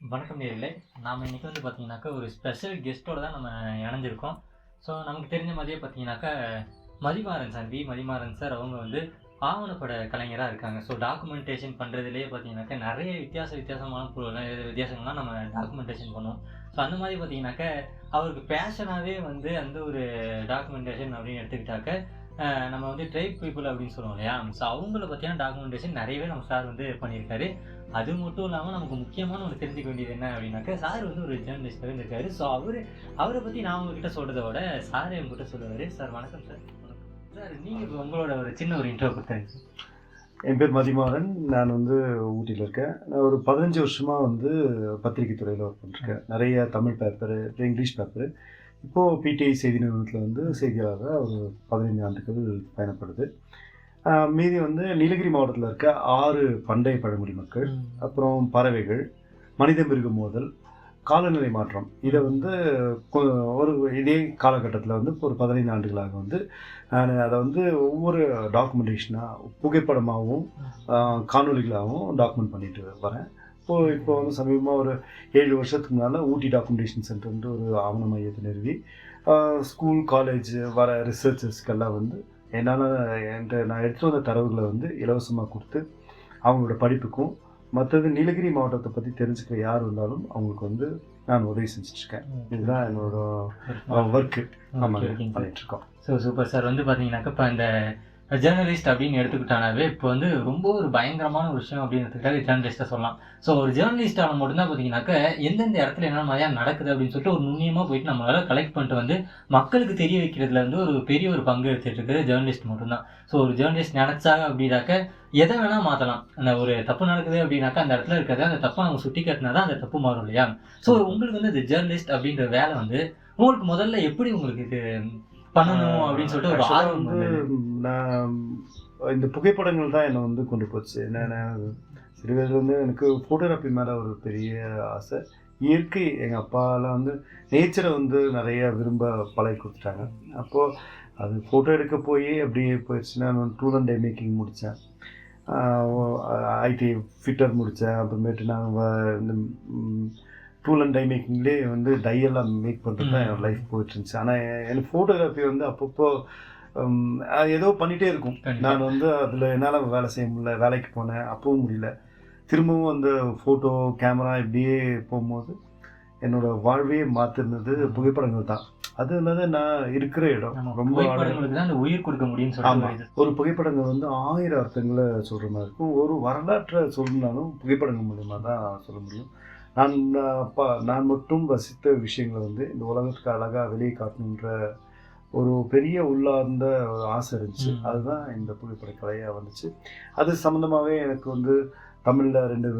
வணக்கம் நேர்களே நாம் இன்றைக்கி வந்து பார்த்தீங்கன்னாக்கா ஒரு ஸ்பெஷல் கெஸ்ட்டோடு தான் நம்ம இணைஞ்சிருக்கோம். ஸோ நமக்கு தெரிஞ்ச மாதிரியே பார்த்தீங்கன்னாக்கா Mathimaran sir V. Mathimaran sir அவங்க வந்து ஆவணப்பட கலைஞராக இருக்காங்க. ஸோ டாக்குமெண்டேஷன் பண்ணுறதுலேயே பார்த்தீங்கன்னாக்கா நிறைய வித்தியாச வித்தியாசமான பொருள் வித்தியாசங்கள்லாம் நம்ம டாக்குமெண்டேஷன் பண்ணுவோம். ஸோ அந்த மாதிரி பார்த்தீங்கன்னாக்கா அவருக்கு பேஷனாகவே வந்து அந்த ஒரு டாக்குமெண்டேஷன் அப்படின்னு எடுத்துக்கிட்டாக்க நம்ம வந்து ட்ரைப் பீப்புள் அப்படின்னு சொல்லுவோம் இல்லையா? ஸோ அவங்கள பற்றியான டாக்குமெண்டேஷன் நிறையவே நம்ம சார் வந்து பண்ணியிருக்காரு. அது மட்டும் இல்லாமல் நமக்கு முக்கியமான ஒன்று தெரிஞ்சுக்க வேண்டியது என்ன அப்படின்னாக்கா சார் வந்து ஒரு ஜேர்னலிஸ்டாகவே இருந்திருக்காரு. ஸோ அவர் அவரை பற்றி நான் உங்ககிட்ட சொல்கிறத விட சார் என்கிட்ட சொல்லுவார். சார் வணக்கம் சார் சார் நீங்கள் இப்போ உங்களோட ஒரு சின்ன ஒரு இன்ட்ரோ கொடுத்தாங்க என் பேர் மதிமாறன். நான் வந்து ஊட்டியில் இருக்கேன். நான் ஒரு பதினஞ்சு வருஷமாக வந்து பத்திரிகை துறையில் ஒர்க் பண்ணிருக்கேன் நிறைய தமிழ் பேப்பரு இங்கிலீஷ் பேப்பரு இப்போது பிடிஐ செய்தி நிறுவனத்தில் வந்து செய்தியாளராக ஒரு பதினைந்து ஆண்டுகள் பயணப்படுது. மீதி வந்து நீலகிரி மாவட்டத்தில் இருக்க ஆறு பண்டைய பழங்குடி மக்கள் அப்புறம் பறவைகள் மனித மிருக மோதல் காலநிலை மாற்றம். இதை வந்து ஒரு இதே காலகட்டத்தில் வந்து ஒரு பதினைந்து ஆண்டுகளாக வந்து அதை வந்து ஒவ்வொரு டாக்குமெண்டேஷனாக புகைப்படமாகவும் ஆஹ், காணொளிகளாகவும் டாக்குமெண்ட் பண்ணிட்டு வரேன். இப்போ இப்போ வந்து சமீபமாக ஒரு ஏழு வருஷத்துக்கு முன்னால் ஊட்டி டாக்குமெண்டேஷன் சென்டர்ன்ட்டு ஒரு ஆவண மையத்தை நிறுவி ஸ்கூல் காலேஜ் வர ரிசர்ச்சர்ஸ்க்கெல்லாம் வந்து என்னால் என்கிட்ட நான் எடுத்துகிட்டு வந்த தரவுகளை வந்து இலவசமாக கொடுத்து அவங்களோட படிப்புக்கும் மற்றது நீலகிரி மாவட்டத்தை பற்றி தெரிஞ்சுக்க யார் வந்தாலும் அவங்களுக்கு வந்து நான் உதவி செஞ்சுட்ருக்கேன். இதுதான் என்னோட ஒர்க்கு நம்ம பண்ணிட்டு இருக்கோம் ஸோ சூப்பர் சார் வந்து பார்த்தீங்கன்னாக்கா இப்போ இந்த ஜேர்னலிஸ்ட் அப்படின்னு எடுத்துக்கிட்டானாவே இப்போ வந்து ரொம்ப ஒரு பயங்கரமான ஒரு விஷயம் அப்படின்னு எடுத்துக்கிட்டாலே ஜேர்னலிஸ்ட்டை சொல்லலாம். ஸோ ஒரு ஜேர்னலிஸ்டாக மட்டும்தான் பார்த்தீங்கன்னாக்கா எந்தெந்த இடத்துல என்ன மாதிரியா நடக்குது அப்படின்னு சொல்லிட்டு ஒரு நுண்ணியமாக போயிட்டு நம்மளால கலெக்ட் பண்ணிட்டு வந்து மக்களுக்கு தெரிய வைக்கிறதுல வந்து ஒரு பெரிய ஒரு பங்கு எடுத்துட்டு இருக்கிறது ஜேர்னலிஸ்ட் மட்டும்தான். ஸோ ஒரு ஜேர்னலிஸ்ட் நினச்சாங்க அப்படின்னாக்க எதை வேணால் மாற்றலாம் அந்த ஒரு தப்பு நடக்குது அப்படின்னாக்கா அந்த இடத்துல இருக்கிறத அந்த தப்பை நம்ம சுட்டி காட்டினா தான் அந்த தப்பு மாறும் இல்லையா? ஸோ உங்களுக்கு வந்து இந்த ஜேர்னலிஸ்ட் அப்படின்ற வேலை வந்து உங்களுக்கு முதல்ல எப்படி உங்களுக்கு இது பண்ணணும் அப்படின்னு சொல்லிட்டு ஒரு ஆர்வம் வந்து? நான் இந்த புகைப்படங்கள் தான் என்னை வந்து கொண்டு போச்சு என்னென்ன சிறு வயதுல வந்து எனக்கு ஃபோட்டோகிராஃபி மேலே ஒரு பெரிய ஆசை இயற்கை எங்கள் அப்பாலாம் வந்து நேச்சரை வந்து நிறைய விரும்ப பழகி கொடுத்துட்டாங்க அப்போது அது ஃபோட்டோ எடுக்க போய் அப்படியே போயிடுச்சு நான் டூல் அண்ட் டே மேக்கிங் முடித்தேன் ஐடி ஃபிட்டர் முடித்தேன் அப்புறமேட்டு நான் இந்த டூல் அண்ட் டை மேக்கிங்லேயே வந்து டை எல்லாம் மேக் பண்ணுறது தான் என் லைஃப் போயிட்டு இருந்துச்சு. ஆனால் எனக்கு ஃபோட்டோகிராஃபி வந்து அப்பப்போ ஏதோ பண்ணிகிட்டே இருக்கும். நான் வந்து அதில் என்னால் வேலை செய்ய முடியல வேலைக்கு போனேன் அப்பவும் முடியல. திரும்பவும் அந்த ஃபோட்டோ கேமரா இப்படியே போகும்போது என்னோட வாழ்வையே மாற்றிருந்தது புகைப்படங்கள் தான். அது இல்லாத நான் இருக்கிற இடம். ரொம்ப உயிர் கொடுக்க இது. ஒரு புகைப்படங்கள் வந்து ஆயிரம் அர்த்தங்களை சொல்கிற மாதிரி இருக்கும். ஒரு வரலாற்றை சொல்லணும்னாலும் புகைப்படங்கள் மூலயமா தான் சொல்ல முடியும். நான் அப்பா நான் மட்டும் ரசித்த விஷயங்களை வந்து இந்த உலகத்துக்கு அழகாக வெளியே காட்டணுன்ற ஒரு பெரிய உள்ளார்ந்த ஒரு ஆசை இருந்துச்சு. அதுதான் இந்த புகைப்பட கலையாக வந்துச்சு அது சம்மந்தமாகவே எனக்கு வந்து தமிழில் ரெண்டு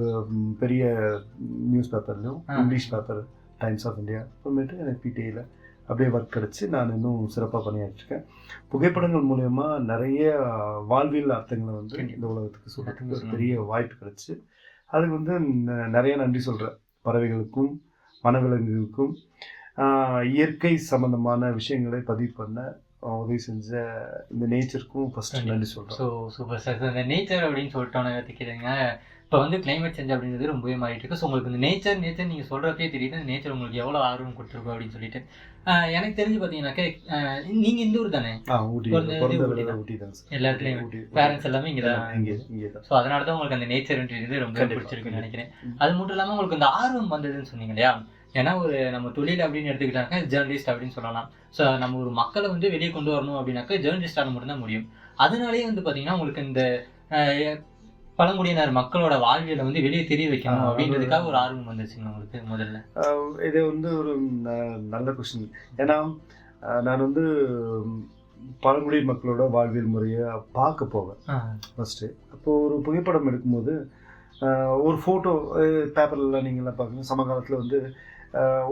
பெரிய news பேப்பர்லையும். English paper Times of India அப்புறமேட்டு எனக்கு பிடிஐயில் அப்படியே ஒர்க் கிடச்சி நான் இன்னும் சிறப்பாக பண்ணியாச்சிருக்கேன் புகைப்படங்கள் மூலயமா நிறைய வாழ்வியல் அர்த்தங்களை வந்து. இந்த உலகத்துக்கு சொல்றதுக்கு ஒரு. பெரிய வாய்ப்பு கிடைச்சு அதுக்கு வந்து நிறைய நன்றி சொல்கிறேன் பறவைகளுக்கும் வனவிலங்குகளுக்கும் இயற்கை சம்பந்தமான விஷயங்களை பதிவு பண்ண உதவி செஞ்ச இந்த நேச்சருக்கும் ஃபர்ஸ்ட் கண்டிப்பா. நன்றி சொல்கிறேன் ஸோ சூப்பர் சார் இந்த நேச்சர் அப்படின்னு சொல்லிட்டோன்னு எடுத்துக்கிறீங்க இப்போ வந்து climate சேஞ்ச் அப்படின்றது ரொம்பவே மாறிட்டு இருக்கு. ஸோ உங்களுக்கு இந்த நேச்சர் நேச்சர் நீங்கள் சொல்கிறப்பே தெரியுது. இந்த நேச்சர் உங்களுக்கு எவ்வளோ ஆர்வம் கொடுத்துருக்கோம் அப்படின்னு சொல்லிட்டு. எனக்கு தெரிஞ்சு பார்த்தீங்கன்னாக்கா நீங்கள் இந்த ஊர் தானே? ஊட்டி தான். எல்லா இடத்துலையும் ஊட்டி பேரண்ட்ஸ் எல்லாமே இங்கே தான் இங்கே இங்கே தான். ஸோ அதனால தான் உங்களுக்கு அந்த நேச்சர்ன்றது ரொம்ப பிடிச்சிருக்குன்னு நினைக்கிறேன். அது மட்டும் இல்லாமல் உங்களுக்கு அந்த ஆர்வம் வந்ததுன்னு சொன்னீங்க இல்லையா ஏன்னா ஒரு நம்ம தொழில் அப்படின்னு எடுத்துக்கிட்டாங்க ஜேர்னலிஸ்ட் அப்படின்னு சொல்லலாம். ஸோ நம்ம ஒரு மக்களை வந்து வெளியே கொண்டு வரணும் அப்படின்னாக்கா ஜேர்னலிஸ்டால மட்டும்தான் முடியும். அதனாலேயே வந்து பார்த்தீங்கன்னா உங்களுக்கு இந்த பழங்குடியினர் மக்களோட வாழ்வியலை வந்து வெளியே தெரிய வைக்கணும் அப்படின்றதுக்காக ஒரு ஆர்வம் வந்துச்சுங்க உங்களுக்கு முதல்ல. இது வந்து ஒரு நல்ல கொஸ்டின் ஏன்னா நான் வந்து பழங்குடி மக்களோட வாழ்வியல் முறையை பார்க்க போவேன். ஃபஸ்ட்டு அப்போது ஒரு புகைப்படம் எடுக்கும்போது ஒரு ஃபோட்டோ பேப்பர்லாம் நீங்களாம் பார்க்கணும் சமகாலத்தில் வந்து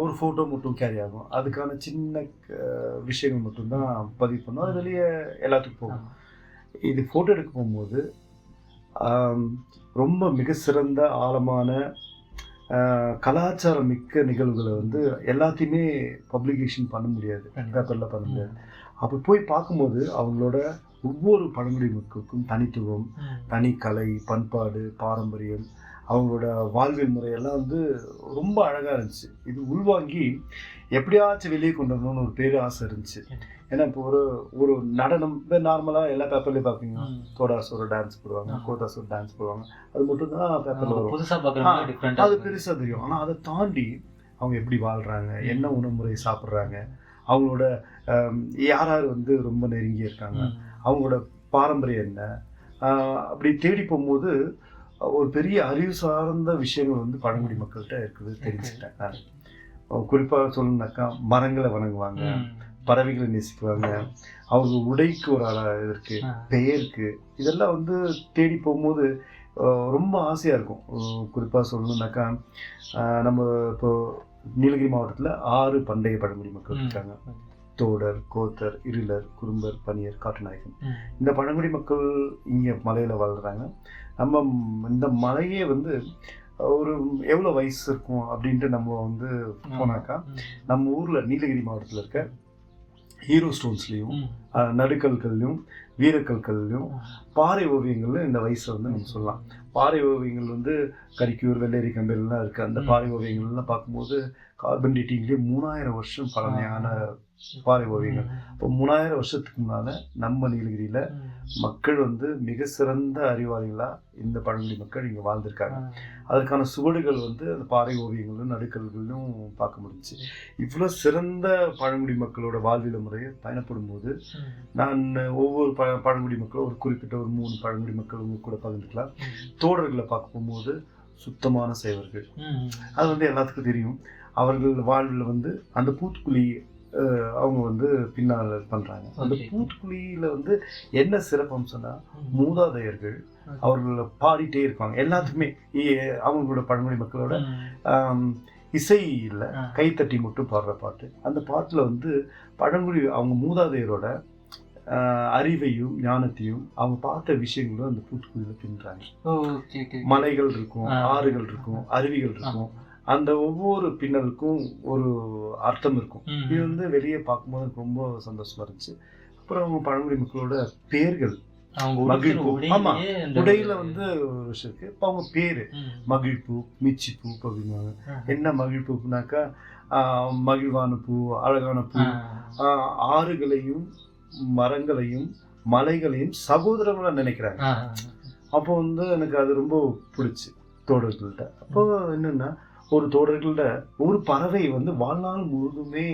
ஒரு ஃபோட்டோ மட்டும் கேரி ஆகும். அதுக்கான சின்ன விஷயங்கள் மட்டும்தான் பதிவு பண்ணும். அது வெளியே எல்லாத்துக்கும் போகும். இது ஃபோட்டோ எடுக்க போகும்போது ரொம்ப மிக சிறந்த ஆழமான கலாச்சாரம் மிக்க நிகழ்வுகளை வந்து எல்லாத்தையுமே பப்ளிகேஷன் பண்ண முடியாது. பேப்பரில் பண்ண முடியாது அப்போ போய் பார்க்கும்போது அவங்களோட ஒவ்வொரு பழங்குடி மக்களுக்கும் தனித்துவம் ம். தனி கலை பண்பாடு பாரம்பரியம் அவங்களோட வாழ்வியல் முறையெல்லாம் வந்து ரொம்ப அழகாக இருந்துச்சு. இது உள்வாங்கி எப்படியாச்சும் வெளியே கொண்டு வரணும்னு ஒரு பேரு ஆசை இருந்துச்சு. ஏன்னா இப்போ ஒரு ஒரு நடனம் இப்போ நார்மலாக எல்லா பேப்பர்லேயும் பார்ப்பீங்க. தோடாஸ் ஒரு டான்ஸ் போடுவாங்க. கோதாஸ் ஒரு டான்ஸ் போடுவாங்க. அது மட்டும் தான் பேப்பரில் வரும். அது பெருசாக தெரியும். ஆனால் அதை தாண்டி அவங்க எப்படி வாழ்கிறாங்க என்ன உணவுமுறை சாப்பிட்றாங்க அவங்களோட யார் யார் வந்து ரொம்ப நெருங்கி இருக்காங்க அவங்களோட பாரம்பரியம் என்ன? அப்படி தேடி போகும்போது ஒரு பெரிய அறிவு சார்ந்த விஷயங்கள் வந்து பழங்குடி மக்கள்கிட்ட இருக்குது தெரிஞ்சுக்கிட்டேன் நான். குறிப்பாக சொல்லணும்னாக்கா மரங்களை வணங்குவாங்க. பறவைகளை நேசிக்குவாங்க அவங்க உடைக்கு ஒரு இருக்கு பெயருக்கு. இதெல்லாம் வந்து தேடி போகும்போது ரொம்ப ஆசையாக இருக்கும். குறிப்பாக சொல்லணும்னாக்கா ஆஹ் நம்ம இப்போ நீலகிரி மாவட்டத்தில் ஆறு பண்டைய பழங்குடி மக்கள் இருக்காங்க. தோடர் கோத்தர் இருளர் குறும்பர் பனியர் காட்டுநாயகன். இந்த பழங்குடி மக்கள் இங்கே மலையில் வாழ்கிறாங்க நம்ம இந்த மலையே வந்து ஒரு எவ்வளோ வயசு இருக்கும் அப்படின்ட்டு நம்ம வந்து போனாக்கா நம்ம ஊரில் நீலகிரி மாவட்டத்தில் இருக்க ஹீரோ ஸ்டோன்ஸ்லேயும் நடுக்கல்கள்லையும் வீரக்கல்கள்லையும் பாறை ஓவியங்கள்ல இந்த வயசை வந்து நம்ம சொல்லலாம். பாறை ஓவியங்கள் வந்து கரிக்கூர் வெள்ளேரி கம்பெல்லாம் இருக்குது அந்த. பாறை ஓவியங்கள்லாம் பார்க்கும்போது கார்பன் டேட்டிங்லேயே மூணாயிரம் வருஷம் பழமையான பாறை ஓவியங்கள் இப்போ மூணாயிரம் வருஷத்துக்கு முன்னால நம்ம நீலகிரியில மக்கள் வந்து மிக சிறந்த அறிவாளிகளா இந்த பழங்குடி மக்கள் இங்க வாழ்ந்திருக்காங்க. அதற்கான சுவடுகள் வந்து அந்த பாறை ஓவியங்களும் நடுக்கல்களிலும் பார்க்க முடிஞ்சுச்சு. இவ்வளோ சிறந்த பழங்குடி மக்களோட வாழ்வியல் முறையை பயணப்படும் போது நான் ஒவ்வொரு ப பழங்குடி மக்களும் ஒரு குறிப்பிட்ட ஒரு மூணு பழங்குடி மக்கள் உங்க கூட பகிர்ந்துக்கலாம். தோழர்களை பார்க்க போகும்போது சுத்தமான சேவர்கள். அது வந்து எல்லாத்துக்கும் தெரியும். அவர்கள் வாழ்வில் வந்து அந்த பூத்துக்குழி அவங்க வந்து பின்னால் பண்றாங்க. அந்த. பூத்துக்குழியில வந்து என்ன சிறப்பம்சம்னா மூதாதையர்கள் அவர்கள் பாடிட்டே இருப்பாங்க. எல்லாத்துக்குமே அவங்களோட பழங்குடி மக்களோட இசை இல்லை கைத்தட்டி மட்டும் பாடுற பாட்டு. அந்த பாட்டில் வந்து பழங்குடி அவங்க மூதாதையரோட அறிவையும் ஞானத்தையும் அவங்க பார்த்த விஷயங்களும் அந்த பூத்துக்குழியில் பின்னுறாங்க. மலைகள் இருக்கும். ஆறுகள் இருக்கும் அருவிகள் இருக்கும். அந்த ஒவ்வொரு பின்னலுக்கும் ஒரு அர்த்தம் இருக்கும். இது வந்து வெளியே பார்க்கும்போது எனக்கு ரொம்ப சந்தோஷமா இருந்துச்சு. அப்புறம் அவங்க பழங்குடி மக்களோட பேர்கள் ஆமா. உடையில வந்து ஒரு விஷயம் இருக்கு. இப்போ அவங்க பேரு. மகிழ்பூ மிச்சிப்பூ அப்படிங்குவாங்க ஆ. என்ன மகிழ்பூனாக்கா மகிழ்வான பூ அழகான பூ ஆறுகளையும் மரங்களையும் மலைகளையும் சகோதரங்களா நினைக்கிறாங்க. அப்போ வந்து எனக்கு அது ரொம்ப பிடிச்சி தோழர்கள்ட்ட. அப்போ என்னன்னா ஒரு தோழர்கள்ட்ட ஒரு பறவை வந்து வாழ்நாள் முழுதுமே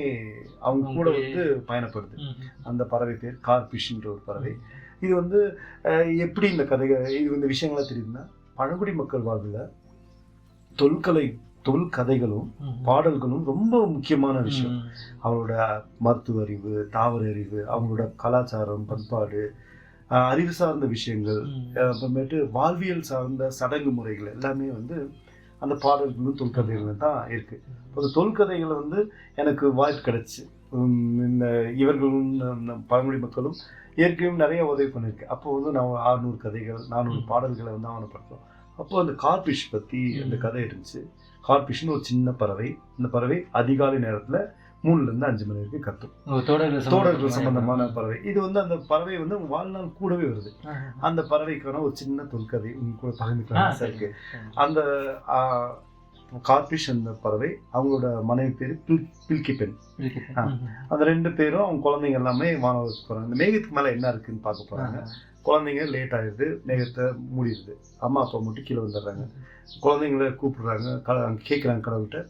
அவங்க கூட வந்து பயணப்படுது. அந்த பறவை பேர் கார்பிஷ்ன்ற ஒரு பறவை இது வந்து எப்படி இந்த கதைகள் இது இந்த விஷயங்கள்லாம் தெரியுதுன்னா பழங்குடி மக்கள் வாழ்வில் தொல்கலை தொல்கதைகளும் ம். பாடல்களும் ரொம்ப முக்கியமான விஷயம். அவங்களோட மருத்துவ அறிவு தாவர அறிவு அவங்களோட கலாச்சாரம் பண்பாடு அறிவு சார்ந்த விஷயங்கள் அப்புறமேட்டு வாழ்வியல் சார்ந்த சடங்கு முறைகள் எல்லாமே வந்து அந்த பாடல்களும் தொல்கதைகளும் தான் இருக்கு. இப்போ அந்த தொல்கதைகளை வந்து எனக்கு வாய்ப்பு கிடைச்சு. இந்த இவர்களும் பழங்குடி மக்களும் ஏற்கனவே நிறைய உதவி பண்ணியிருக்கு அப்போ வந்து நான் ஆறுநூறு கதைகள் நானூறு. பாடல்களை வந்து ஆவணப்படுத்தோம் அப்போ அந்த கார்பிஷ் பற்றி அந்த. கதை இருந்துச்சு. கார்பிஷ்னு ஒரு சின்ன பறவை. அந்த பறவை அதிகாலை நேரத்தில் மூணுல இருந்து அஞ்சு மணி வரைக்கும் கத்தும். தோடர்கள் சம்பந்தமான- பறவை. இது வந்து அந்த பறவை வந்து வாழ்நாள் கூடவே வருது. அந்த பறவைக்கான ஒரு சின்ன தொல்கதை உங்க கூட பகிர்ந்துக்கலாம். இருக்கு. அந்த கார்பிஷ் அந்த பறவை அவங்களோட மனைவி பேர் பில் பில்கி பெண். அந்த ரெண்டு பேரும் அவங்க குழந்தைங்க எல்லாமே வானவருக்கு போறாங்க. இந்த மேகத்துக்கு மேல என்ன இருக்குன்னு பார்க்க போறாங்க. குழந்தைங்க லேட் ஆயிடுது மேகத்தை மூடிடுது. அம்மா அப்பா மட்டும் கீழே வந்துடுறாங்க. குழந்தைங்கள கூப்பிடுறாங்க. க- கேட்குறாங்க கடவுள்கிட்ட.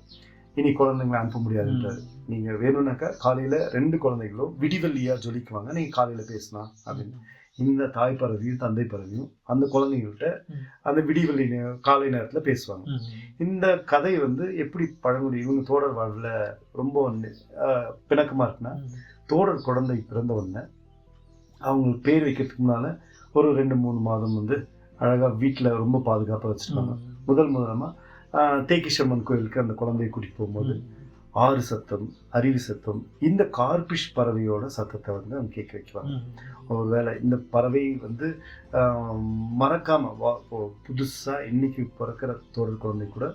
இனி குழந்தைங்களை அனுப்ப முடியாதுன்றாரு. நீங்க வேணும்னாக்கா காலையில ரெண்டு குழந்தைகளும் விடிவெள்ளியா ஜொலிக்குவாங்க. நீங்க காலையில பேசலாம் அப்படின்னு. இந்த தாய் பறவையும் தந்தை பறவையும் அந்த குழந்தைங்கள்ட்ட. அந்த விடிவெள்ளி நே- காலை நேரத்துல பேசுவாங்க. இந்த கதை வந்து எப்படி பழங்குடி இவங்க தோடர் வாழ்வில் ரொம்ப நெ- ஆஹ் பிணக்கமா இருக்குன்னா. தோடர் குழந்தை பிறந்த உடனே அவங்களுக்கு பேர் வைக்கிறதுக்கு முன்னால ஒரு ரெண்டு மூணு மாதம் வந்து அழகா வீட்டில் ரொம்ப பாதுகாப்பாக வச்சுருப்பாங்க. முதல் முதலமா ஆஹ், தேக்கிஷம்மன் கோயிலுக்கு அந்த குழந்தையை கூட்டிட்டு போகும்போது ஆறு சத்தம் அருவி சத்தம் இந்த கார்பிஷ் பறவையோட சத்தத்தை வந்து அவங்க கேட்க வைக்குவாங்க ம். ஒருவேளை இந்த பறவை வந்து ஆஹ், மறக்காம வா இப்போ புதுசா இன்னைக்கு பிறக்கிற தோழர் குழந்தை கூட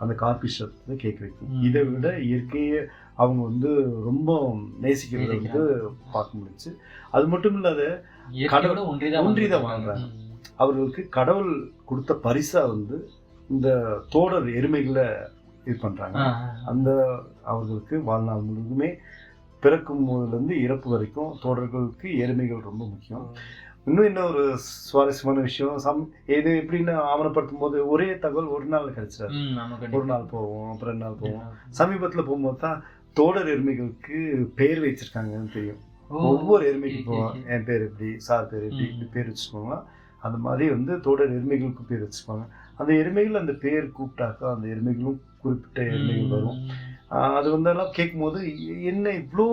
அந்த கார்பிஷ் சத்தத்தை கேட்க வைக்கும். இதை விட இயற்கையை அவங்க வந்து ரொம்ப நேசிக்கிறத வந்து. பார்க்க முடிஞ்சுச்சு அது மட்டும் இல்லாத இயற்கையோட ஒன்றிதான். இருக்காங்க. அவர்களுக்கு கடவுள் கொடுத்த பரிசா வந்து இந்த தோடர் எருமைகளை இது பண்ணுறாங்க அந்த அவர்களுக்கு வாழ்நாள் முழுவதுமே பிறக்கும் போதுலேருந்து இறப்பு வரைக்கும் தோடர்களுக்கு எருமைகள் ரொம்ப முக்கியம். இன்னும் இன்னொரு சுவாரஸ்யமான விஷயம் சம் இது எப்படின்னு ஆவணப்படுத்தும் போது ஒரே தகவல் ஒரு நாள் கிடைச்சிடாது. ஒரு. நாள் போவோம் அப்புறம் ரெண்டு நாள் போவோம். சமீபத்தில் போகும்போது தான் தோடர் எருமைகளுக்கு பெயர் வச்சிருக்காங்கன்னு தெரியும். ஒவ்வொரு எருமைக்கு okay, போவோம். என் பேர் எப்படி சார் பேர் எப்படி. இப்படி பேர் வச்சுக்கோங்க அந்த மாதிரி வந்து தோடர் எருமைகளுக்கு பேர் வச்சுப்பாங்க அந்த எருமைகள் அந்த பேர் கூப்பிட்டாக்கா அந்த எருமைகளும் குறிப்பிட்ட எருமைகள் வரும். அது வந்து எல்லாம் கேட்கும்போது எ- என்ன இவ்வளோ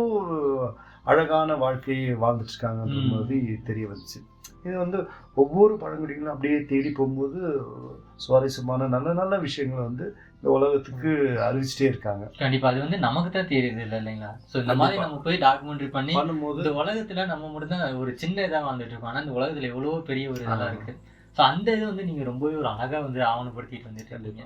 அழகான வாழ்க்கையை வாழ்ந்துட்டு இருக்காங்கன்ற ம். மாதிரி தெரிய வந்துச்சு. இது வந்து ஒவ்வொரு பழங்குடிகளும் அப்படியே தேடி போகும்போது சுவாரஸ்யமான நல்ல நல்ல விஷயங்களை வந்து இந்த உலகத்துக்கு அறிவிச்சிட்டே இருக்காங்க. கண்டிப்பா. அது வந்து நமக்கு தான் தெரியுது இல்ல இல்லைங்களா? சோ இந்த மாதிரி. நம்ம போய் டாக்குமெண்ட்ரி பண்ணி பண்ணும்போது இந்த உலகத்துல நம்ம மட்டும் தான் ஒரு சின்ன இதா வாழ்ந்துட்டு இருக்கோம் ஆனா இந்த உலகத்துல எவ்வளவோ பெரிய ஒரு ஆமா. இருக்கு. ஸோ அந்த இது வந்து நீங்கள் ரொம்பவே ஒரு அழகாக வந்து ஆவணப்படுத்திட்டு வந்துட்டு இருந்தீங்க